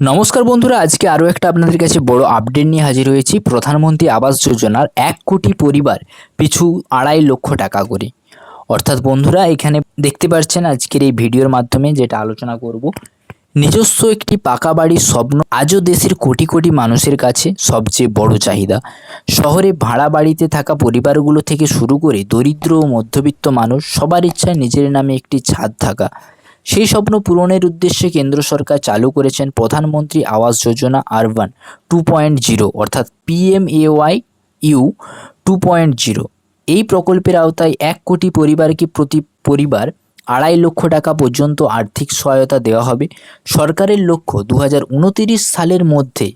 নমস্কার বন্ধুরা, আজকে আরও একটা আপনাদের কাছে বড় আপডেট নিয়ে হাজির হয়েছি। প্রধানমন্ত্রী আবাস যোজনার এক কোটি পরিবার পিছু আড়াই লক্ষ টাকা করে। অর্থাৎ বন্ধুরা, এখানে দেখতে পাচ্ছেন আজকের এই ভিডিওর মাধ্যমে যেটা আলোচনা করব। নিজস্ব একটি পাকা বাড়ির স্বপ্ন আজও দেশের কোটি কোটি মানুষের কাছে সবচেয়ে বড় চাহিদা। শহরে ভাড়া বাড়িতে থাকা পরিবারগুলো থেকে শুরু করে দরিদ্র ও মধ্যবিত্ত মানুষ সবার ইচ্ছায় নিজের নামে একটি ছাদ থাকা। সেই স্বপ্ন পূরণের উদ্দেশ্যে কেন্দ্র সরকার চালু করেছেন প্রধানমন্ত্রী Awas Yojana urban two point zero অর্থাৎ PMAY U two point zero এই প্রকল্পের আওতায় এক কোটি পরিবারকে প্রতি পরিবার আড়াই লক্ষ টাকা পর্যন্ত আর্থিক সহায়তা দেওয়া হবে। সরকারের লক্ষ্য দু সালের মধ্যে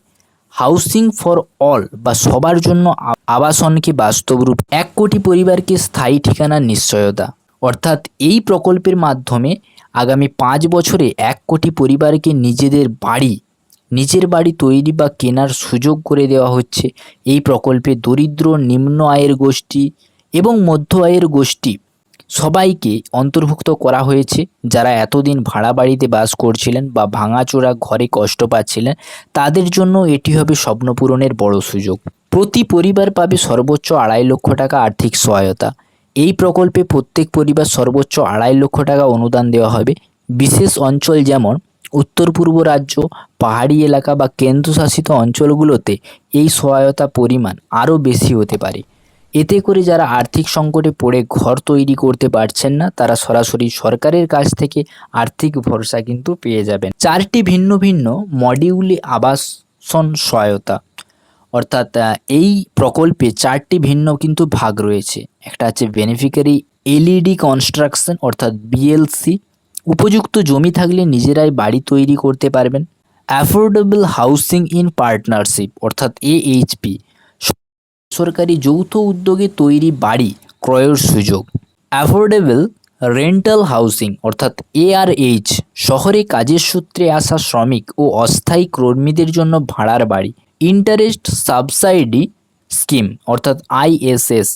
হাউসিং ফর অল বা সবার জন্য আবাসনকে বাস্তব রূপ এক কোটি পরিবারকে স্থায়ী ঠিকানার নিশ্চয়তা। অর্থাৎ এই প্রকল্পের মাধ্যমে আগামী পাঁচ বছরে এক কোটি পরিবারকে নিজেদের বাড়ি, নিজের বাড়ি তৈরি বা কেনার সুযোগ করে দেওয়া হচ্ছে। এই প্রকল্পে দরিদ্র, নিম্ন আয়ের গোষ্ঠী এবং মধ্য আয়ের গোষ্ঠী সবাইকে অন্তর্ভুক্ত করা হয়েছে। যারা এতদিন ভাড়া বাড়িতে বাস করছিলেন বা ভাঙাচোরা ঘরে কষ্ট পাচ্ছিলেন, তাদের জন্য এটি হবে স্বপ্নপূরণের বড় সুযোগ। প্রতি পরিবার পাবে সর্বোচ্চ আড়াই লক্ষ টাকা আর্থিক সহায়তা। এই প্রকল্পে প্রত্যেক পরিবার সর্বোচ্চ আড়াই লক্ষ টাকা অনুদান দেওয়া হবে। বিশেষ অঞ্চল যেমন উত্তর পূর্ব রাজ্য, পাহাড়ি এলাকা বা কেন্দ্রশাসিত অঞ্চলগুলোতে এই সহায়তা পরিমাণ আরও বেশি হতে পারে। এতে করে যারা আর্থিক সংকটে পড়ে ঘর তৈরি করতে পারছেন না, তারা সরাসরি সরকারের কাছ থেকে আর্থিক ভরসা কিন্তু পেয়ে যাবেন। চারটি ভিন্ন ভিন্ন মডিউলি আবাসন সহায়তা। অর্থাৎ এই প্রকল্পে চারটি ভিন্ন কিন্তু ভাগ রয়েছে। একটা আছে বেনিফিকারি এলইডি কনস্ট্রাকশন অর্থাৎ বিএলসি উপযুক্ত জমি থাকলে নিজেরাই বাড়ি তৈরি করতে পারবেন। অ্যাফোর্ডেবল হাউসিং ইন পার্টনারশিপ অর্থাৎ এএইচপি সরকারি যৌথ উদ্যোগে তৈরি বাড়ি ক্রয়ের সুযোগ। অ্যাফোর্ডেবল রেন্টাল হাউসিং অর্থাৎ এআরএইচ শহরে কাজের সূত্রে আসা শ্রমিক ও অস্থায়ী কর্মীদের জন্য ভাড়ার বাড়ি। ইন্টারেস্ট সাবসাইডি স্কিম অর্থাৎ আইএসএস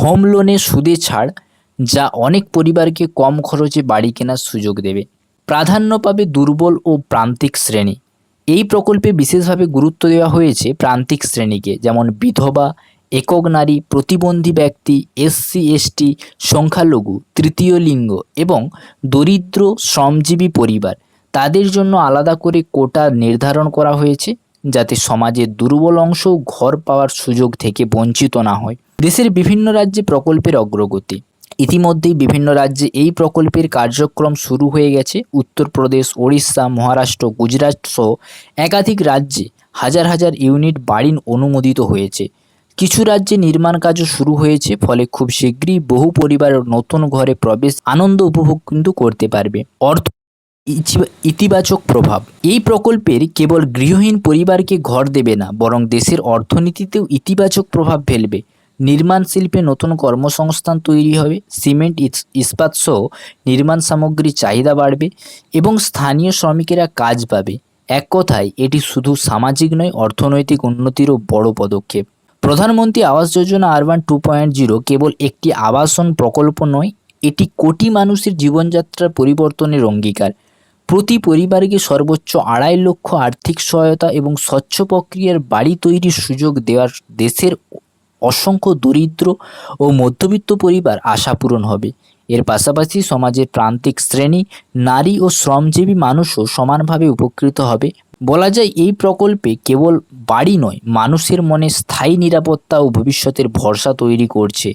হোম লোনে সুদে ছাড়, যা অনেক পরিবারকে কম খরচে বাড়ি কেনার সুযোগ দেবে। প্রাধান্য পাবে দুর্বল ও প্রান্তিক শ্রেণি। এই প্রকল্পে বিশেষভাবে গুরুত্ব দেওয়া হয়েছে প্রান্তিক শ্রেণীকে, যেমন বিধবা, একক নারী, প্রতিবন্ধী ব্যক্তি এসসি এসটি সংখ্যালঘু, তৃতীয় লিঙ্গ এবং দরিদ্র, শ্রমজীবী পরিবার। তাদের জন্য আলাদা করে কোটা নির্ধারণ করা হয়েছে। যাতে সমাজের দুর্বল অংশ ঘর পাওয়ার সুযোগ থেকে বঞ্চিত না হয়। দেশের বিভিন্ন রাজ্যে প্রকল্পের অগ্রগতি। ইতিমধ্যেই বিভিন্ন রাজ্যে এই প্রকল্পের কার্যক্রম শুরু হয়ে গেছে। উত্তরপ্রদেশ, ওড়িশা, মহারাষ্ট্র, গুজরাট সহ একাধিক রাজ্যে হাজার হাজার ইউনিট বাড়ি অনুমোদিত হয়েছে। কিছু রাজ্যে নির্মাণ কাজও শুরু হয়েছে, ফলে খুব শীঘ্রই বহু পরিবার নতুন ঘরে প্রবেশ আনন্দ উপভোগ কিন্তু করতে পারবে। অর্থ ইতিবাচক প্রভাব। এই প্রকল্পের কেবল গৃহহীন পরিবারকে ঘর দেবে না, বরং দেশের অর্থনীতিতেও ইতিবাচক প্রভাব ফেলবে। নির্মাণ শিল্পে নতুন কর্মসংস্থান তৈরি হবে, সিমেন্ট, ইস- ইস্পাত সহ নির্মাণ সামগ্রীর চাহিদা বাড়বে এবং স্থানীয় শ্রমিকেরা কাজ পাবে। এক কথায়, এটি শুধু সামাজিক নয়, অর্থনৈতিক উন্নতিরও বড় পদক্ষেপ। প্রধানমন্ত্রী Awas Yojana urban two point zero কেবল একটি আবাসন প্রকল্প নয়, এটি কোটি মানুষের জীবনযাত্রার পরিবর্তনের অঙ্গীকার। প্রতি পরিবারকে সর্বোচ্চ আড়াই লক্ষ আর্থিক সহায়তা এবং স্বচ্ছ প্রক্রিয়ার বাড়ি তৈরির সুযোগ দেওয়ার দেশের অসংখ্য দরিদ্র ও মধ্যবিত্ত পরিবার আশা পূরণ হবে। এর পাশাপাশি সমাজের প্রান্তিক শ্রেণি, নারী ও শ্রমজীবী মানুষও সমানভাবে উপকৃত হবে। বলা যায়, এই প্রকল্পে কেবল বাড়ি নয়, মানুষের মনে স্থায়ী নিরাপত্তা ও ভবিষ্যতের ভরসা তৈরি করছে।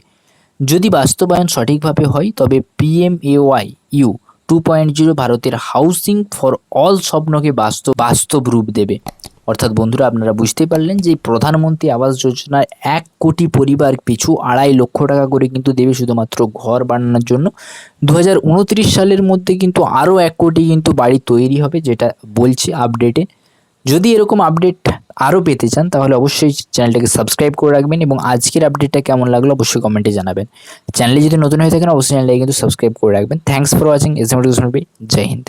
যদি বাস্তবায়ন সঠিকভাবে হয়, তবে PMAY U two point zero ভারতের হাউসিং ফর অল স্বপ্নকে বাস্তব বাস্তব রূপ দেবে। অর্থাৎ বন্ধুরা, আপনারা বুঝতেই পারলেন যে প্রধানমন্ত্রী আবাস যোজনার এক কোটি পরিবার পিছু আড়াই লক্ষ টাকা করে কিন্তু দেবে শুধুমাত্র ঘর বানানোর জন্য। দু হাজার উনত্রিশ সালের মধ্যে কিন্তু আরও এক কোটি কিন্তু বাড়ি তৈরি হবে, যেটা বলছি আপডেটে যদি এরকম আপডেট আরও পেতে চান, তাহলে অবশ্যই চ্যানেলটাকে সাবস্ক্রাইব করে রাখবেন এবং আজকের আপডেটটা কেমন লাগল অবশ্যই কমেন্টে জানাবেন। চ্যানেলে যদি নতুন হয়ে থাকেন, অবশ্যই চ্যানেলটাকে কিন্তু সাবস্ক্রাইব করে রাখবেন। Thanks for watching S M Joy Hind.